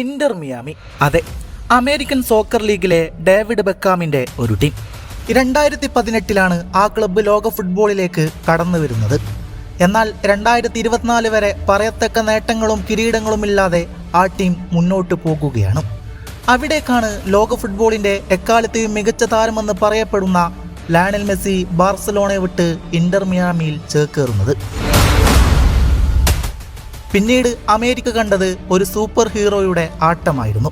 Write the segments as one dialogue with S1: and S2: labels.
S1: Inter Miami. അതെ American soccer ലീഗിലെ David ബെക്കാമിന്റെ ഒരു ടീം. രണ്ടായിരത്തി പതിനെട്ടിലാണ് ആ ക്ലബ്ബ് ലോക ഫുട്ബോളിലേക്ക് കടന്നു വരുന്നത്. എന്നാൽ രണ്ടായിരത്തി ഇരുപത്തിനാല് വരെ പറയത്തക്ക നേട്ടങ്ങളും കിരീടങ്ങളും ഇല്ലാതെ ആ ടീം മുന്നോട്ട് പോകുകയാണ്. അവിടേക്കാണ് ലോക ഫുട്ബോളിന്റെ എക്കാലത്തെയും മികച്ച താരമെന്ന് പറയപ്പെടുന്ന ലാനൽ മെസ്സി ബാർസലോണയെ വിട്ട് ഇന്റർ മിയാമിയിൽ ചേക്കേറുന്നത്. പിന്നീട് അമേരിക്ക കണ്ടത് ഒരു സൂപ്പർ ഹീറോയുടെ ആട്ടമായിരുന്നു.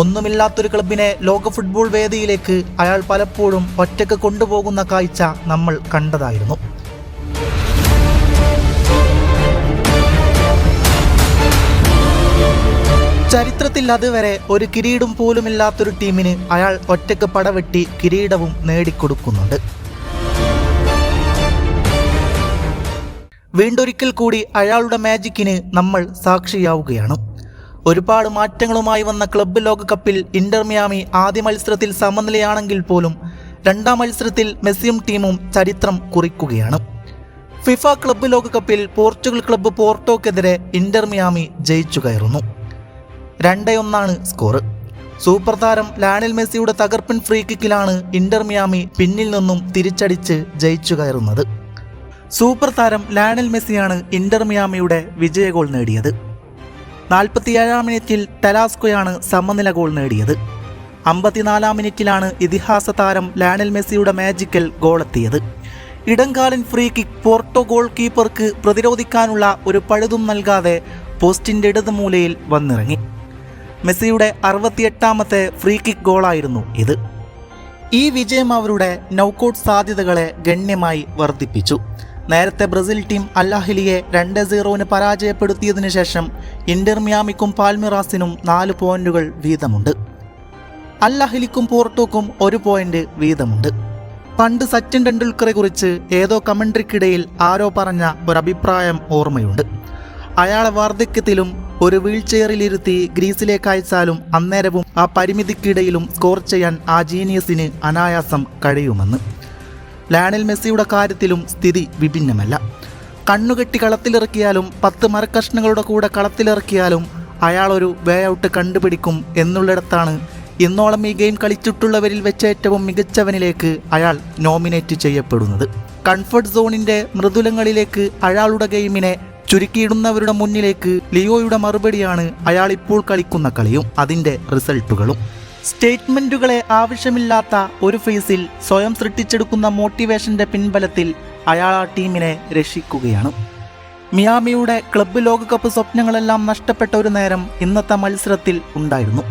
S1: ഒന്നുമില്ലാത്തൊരു ക്ലബിനെ ലോക ഫുട്ബോൾ വേദിയിലേക്ക് അയാൾ പലപ്പോഴും ഒറ്റയ്ക്ക് കൊണ്ടുപോകുന്ന കാഴ്ച നമ്മൾ കണ്ടതായിരുന്നു. ചരിത്രത്തിൽ അതുവരെ ഒരു കിരീടം പോലുമില്ലാത്തൊരു ടീമിന് അയാൾ ഒറ്റയ്ക്ക് പടവെട്ടി കിരീടവും നേടിക്കൊടുക്കുന്നുണ്ട്. വീണ്ടൊരിക്കൽ കൂടി അയാളുടെ മാജിക്കിന് നമ്മൾ സാക്ഷിയാവുകയാണ്. ഒരുപാട് മാറ്റങ്ങളുമായി വന്ന ക്ലബ്ബ് ലോകകപ്പിൽ ഇന്റർ മിയാമി ആദ്യ മത്സരത്തിൽ സമനിലയാണെങ്കിൽ പോലും രണ്ടാം മത്സരത്തിൽ മെസ്സിയും ടീമും ചരിത്രം കുറിക്കുകയാണ്. ഫിഫ ക്ലബ്ബ് ലോകകപ്പിൽ പോർച്ചുഗൽ ക്ലബ്ബ് പോർട്ടോക്കെതിരെ ഇന്റർ മിയാമി ജയിച്ചു കയറുന്നു. രണ്ടേ ഒന്നാണ് സ്കോർ സൂപ്പർ താരം ലാനൽ മെസ്സിയുടെ തകർപ്പൻ ഫ്രീ കിക്കിലാണ് ഇന്റർ മിയാമി പിന്നിൽ നിന്നും തിരിച്ചടിച്ച് ജയിച്ചു കയറുന്നത്. സൂപ്പർ താരം ലാനൽ മെസ്സിയാണ് ഇന്റർ മിയാമിയുടെ വിജയ ഗോൾ നേടിയത്. നാൽപ്പത്തിയേഴാം മിനിറ്റിൽ ടെലാസ്കോയാണ് സമനില ഗോൾ നേടിയത്. അമ്പത്തിനാലാം മിനിറ്റിലാണ് ഇതിഹാസ താരം ലാനൽ മെസ്സിയുടെ മാജിക്കൽ ഗോളെത്തിയത് ഇടംകാലൻ ഫ്രീ കിക്ക് പോർട്ടോ ഗോൾ കീപ്പർക്ക് പ്രതിരോധിക്കാനുള്ള ഒരു പഴുതും നൽകാതെ പോസ്റ്റിന്റെ ഇടത് മൂലയിൽ വന്നിറങ്ങി. മെസ്സിയുടെ അറുപത്തിയെട്ടാമത്തെ ഫ്രീ കിക്ക് ഗോളായിരുന്നു ഇത്. ഈ വിജയം അവരുടെ നൗക്കൌട്ട് സാധ്യതകളെ ഗണ്യമായി വർദ്ധിപ്പിച്ചു. നേരത്തെ ബ്രസീൽ ടീം അല്ലാഹിലിയെ രണ്ട് സീറോന് പരാജയപ്പെടുത്തിയതിനു ശേഷം ഇന്റർ മിയാമിക്കും പാൽമിറാസിനും നാല് പോയിന്റുകൾ വീതമുണ്ട്. അല്ലാഹിലിക്കും പോർട്ടോക്കും ഒരു പോയിന്റ് വീതമുണ്ട്. പണ്ട് സച്ചിൻ ടെണ്ടുൽക്കറെ കുറിച്ച് ഏതോ കമൻട്രിക്കിടയിൽ ആരോ പറഞ്ഞ ഒരഭിപ്രായം ഓർമ്മയുണ്ട്. അയാളെ വാർദ്ധക്യത്തിലും ഒരു വീൽ ചെയറിലിരുത്തി ഗ്രീസിലേക്ക് അയച്ചാലും അന്നേരവും ആ പരിമിതിക്കിടയിലും സ്കോർ ചെയ്യാൻ ആ ജീനിയസിന് അനായാസം കഴിയുമെന്ന്. ലാനൽ മെസ്സിയുടെ കാര്യത്തിലും സ്ഥിതി വിഭിന്നമല്ല. കണ്ണുകെട്ടി കളത്തിലിറക്കിയാലും പത്ത് മരക്കഷ്ണങ്ങളുടെ കൂടെ കളത്തിലിറക്കിയാലും അയാളൊരു വേ ഔട്ട് കണ്ടുപിടിക്കും എന്നുള്ളിടത്താണ് ഇന്നോളം ഈ ഗെയിം കളിച്ചിട്ടുള്ളവരിൽ വെച്ച് ഏറ്റവും മികച്ചവനിലേക്ക് അയാൾ നോമിനേറ്റ് ചെയ്യപ്പെടുന്നത്. കംഫർട്ട് സോണിന്റെ മൃദുലങ്ങളിലേക്ക് അയാളുടെ ഗെയിമിനെ ചുരുക്കിയിടുന്നവരുടെ മുന്നിലേക്ക് ലിയോയുടെ മറുപടിയാണ് അയാൾ ഇപ്പോൾ കളിക്കുന്ന കളിയും അതിന്റെ റിസൾട്ടുകളും സ്റ്റേറ്റ്മെന്റുകളെ ആവശ്യമില്ലാത്ത ഒരു ഫേസിൽ സ്വയം സൃഷ്ടിച്ചെടുക്കുന്ന മോട്ടിവേഷന്റെ പിൻബലത്തിൽ അയാൾ ആ ടീമിനെ രക്ഷിക്കുകയാണ്. മിയാമിയുടെ ക്ലബ്ബ് ലോകകപ്പ് സ്വപ്നങ്ങളെല്ലാം നഷ്ടപ്പെട്ട ഒരു നേരം ഇന്നത്തെ മത്സരത്തിൽ ഉണ്ടായിരുന്നു.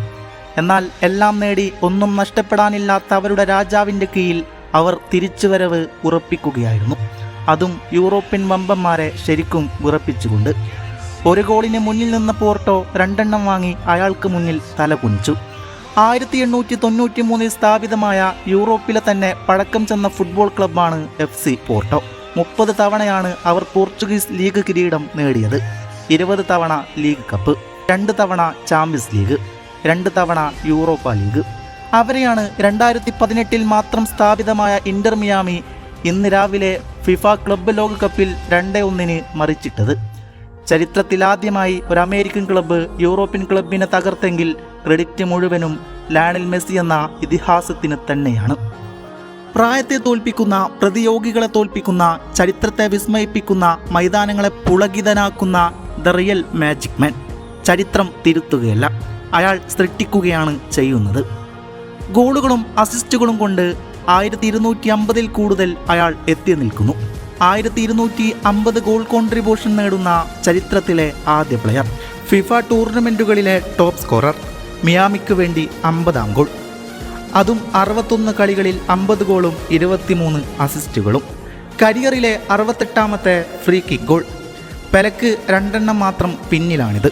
S1: എന്നാൽ എല്ലാം നേടി ഒന്നും നഷ്ടപ്പെടാനില്ലാത്ത അവരുടെ രാജാവിന്റെ കീഴിൽ അവർ തിരിച്ചുവരവ് ഉറപ്പിക്കുകയായിരുന്നു. അതും യൂറോപ്യൻ വമ്പന്മാരെ ശരിക്കും വിറപ്പിച്ചുകൊണ്ട്. ഒരു ഗോളിന് മുന്നിൽ നിന്ന പോർട്ടോ രണ്ടെണ്ണം വാങ്ങി അയാൾക്ക് മുന്നിൽ തല കുനിച്ചു ആയിരത്തി എണ്ണൂറ്റി തൊണ്ണൂറ്റി മൂന്നിൽ സ്ഥാപിതമായ യൂറോപ്പിലെ തന്നെ പഴക്കം ചെന്ന ഫുട്ബോൾ ക്ലബ്ബാണ് എഫ് സി പോർട്ടോ. മുപ്പത് തവണയാണ് അവർ പോർച്ചുഗീസ് ലീഗ് കിരീടം നേടിയത്. ഇരുപത് തവണ ലീഗ് കപ്പ് രണ്ട് തവണ ചാമ്പ്യൻസ് ലീഗ് രണ്ട് തവണ യൂറോപ്പ ലീഗ്. അവരെയാണ് രണ്ടായിരത്തി പതിനെട്ടിൽ മാത്രം സ്ഥാപിതമായ ഇന്റർ മിയാമി ഇന്ന് രാവിലെ ഫിഫ ക്ലബ്ബ് ലോകകപ്പിൽ രണ്ടേ ഒന്നിന് മറിച്ചിട്ടത്. ചരിത്രത്തിലാദ്യമായി ഒരു അമേരിക്കൻ ക്ലബ്ബ് യൂറോപ്യൻ ക്ലബിനെ തകർത്തെങ്കിൽ ക്രെഡിറ്റ് മുഴുവനും ലാണിൽ മെസ്സി എന്ന ഇതിഹാസത്തിന് തന്നെയാണ്. പ്രായത്തെ തോൽപ്പിക്കുന്ന പ്രതിയോഗികളെ തോൽപ്പിക്കുന്ന ചരിത്രത്തെ വിസ്മയിപ്പിക്കുന്ന മൈതാനങ്ങളെ പുളകിതനാക്കുന്ന ദ റിയൽ മാജിക് മാൻ. ചരിത്രം തിരുത്തുകയല്ല അയാൾ സൃഷ്ടിക്കുകയാണ് ചെയ്യുന്നത്. ഗോളുകളും അസിസ്റ്റുകളും കൊണ്ട് ആയിരത്തി ഇരുന്നൂറ്റി അമ്പതിൽ കൂടുതൽ അയാൾ എത്തി നിൽക്കുന്നു. ആയിരത്തി ഇരുന്നൂറ്റി അമ്പത് ഗോൾ കോൺട്രിബ്യൂഷൻ നേടുന്ന ചരിത്രത്തിലെ ആദ്യ പ്ലെയർ ഫിഫ ടൂർണമെന്റുകളിലെ ടോപ്പ് സ്കോറർ മിയാമിക്ക് വേണ്ടി അമ്പതാം ഗോൾ അതും അറുപത്തൊന്ന് കളികളിൽ അമ്പത് ഗോളും ഇരുപത്തിമൂന്ന് അസിസ്റ്റുകളും കരിയറിലെ അറുപത്തെട്ടാമത്തെ ഫ്രീ കിക്ക് ഗോൾ പെലക്ക് രണ്ടെണ്ണം മാത്രം പിന്നിലാണിത്.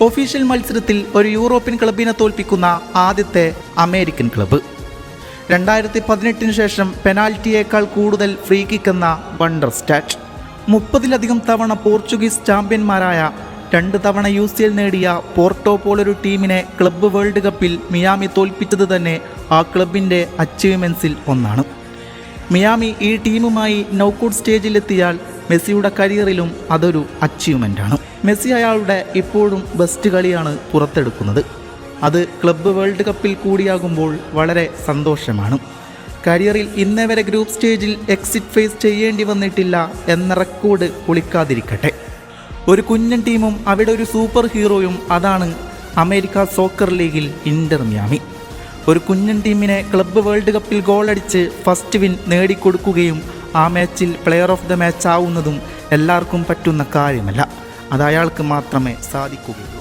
S1: ഒഫീഷ്യൽ മത്സരത്തിൽ ഒരു യൂറോപ്യൻ ക്ലബിനെ തോൽപ്പിക്കുന്ന ആദ്യത്തെ അമേരിക്കൻ ക്ലബ്ബ് രണ്ടായിരത്തി പതിനെട്ടിന് ശേഷം പെനാൽറ്റിയേക്കാൾ കൂടുതൽ ഫ്രീ കിക്ക് എന്ന വണ്ടർ സ്റ്റാറ്റ്. മുപ്പതിലധികം തവണ പോർച്ചുഗീസ് ചാമ്പ്യന്മാരായ രണ്ട് തവണ യു സി എൽ നേടിയ പോർട്ടോ പോലൊരു ടീമിനെ ക്ലബ്ബ് വേൾഡ് കപ്പിൽ മിയാമി തോൽപ്പിച്ചത് തന്നെ ആ ക്ലബിന്റെ അച്ചീവ്മെൻസിൽ ഒന്നാണ്. മിയാമി ഈ ടീമുമായി നൗക്കൌട്ട് സ്റ്റേജിലെത്തിയാൽ മെസ്സിയുടെ കരിയറിലും അതൊരു അച്ചീവ്മെന്റാണ് മെസ്സി അയാളുടെ ഇപ്പോഴും ബെസ്റ്റ് കളിയാണ് പുറത്തെടുക്കുന്നത്. അത് ക്ലബ്ബ് വേൾഡ് കപ്പിൽ കൂടിയാകുമ്പോൾ വളരെ സന്തോഷമാണ്. കരിയറിൽ ഇന്നേ വരെ ഗ്രൂപ്പ് സ്റ്റേജിൽ എക്സിറ്റ് ഫേസ് ചെയ്യേണ്ടി വന്നിട്ടില്ല എന്ന റെക്കോർഡ് കുളിക്കാതിരിക്കട്ടെ. ഒരു കുഞ്ഞൻ ടീമും അവിടെ ഒരു സൂപ്പർ ഹീറോയും അതാണ് അമേരിക്ക സോക്കർ ലീഗിൽ ഇന്റർ മിയാമി ഒരു കുഞ്ഞൻ ടീമിനെ ക്ലബ്ബ് വേൾഡ് കപ്പിൽ ഗോളടിച്ച് ഫസ്റ്റ് വിൻ നേടിക്കൊടുക്കുകയും ആ മാച്ചിൽ പ്ലെയർ ഓഫ് ദ മാച്ച് ആവുന്നതും എല്ലാവർക്കും പറ്റുന്ന കാര്യമല്ല. അത് അയാൾക്ക് മാത്രമേ സാധിക്കുകയുള്ളൂ.